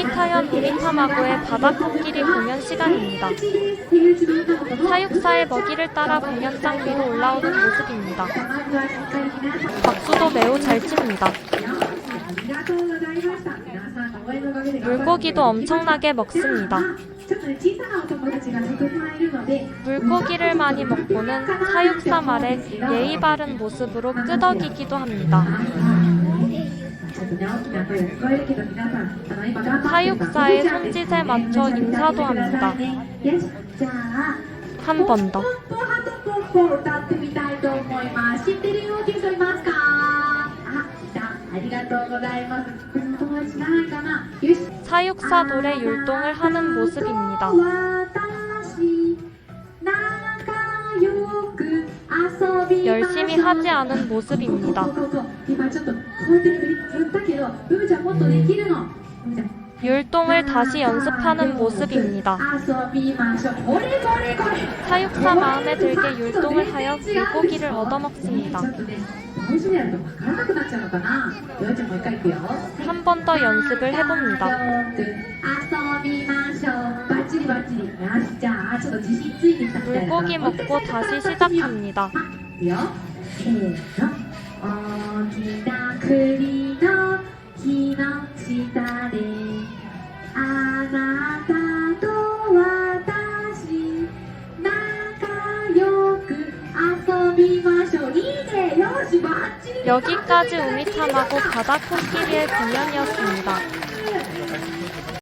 우미타현 우미타마고의 바다 코끼리 공연 시간입니다. 사육사의 먹이를 따라 공연장 위로 올라오는 모습입니다. 박수도 매우 잘 칩니다. 물고기도 엄청나게 먹습니다. 물고기를 많이 먹고는 사육사 말에 예의 바른 모습으로 끄덕이기도 합니다. 사육사의 손짓에 맞춰 인사도 합니다. 한 번 더. 사육사 노래 율동을 하는 모습입니다. 열심히 하지 않은 모습입니다. 율동을 다시 연습하는 모습입니다. 사육사 마음에 들게 율동을 하여 물고기를 얻어먹습니다. 한 번 더 연습을 해봅니다. 물고기 먹고 다시 시작합니다. 있고요. 그래서 어디나 그리던 기억지다네. 아나타도 와다시 나가요. 그 아서미마쇼 이제 여시 마치 여기까지 우미탐하고 바다코끼리의 공연이었습니다. 네.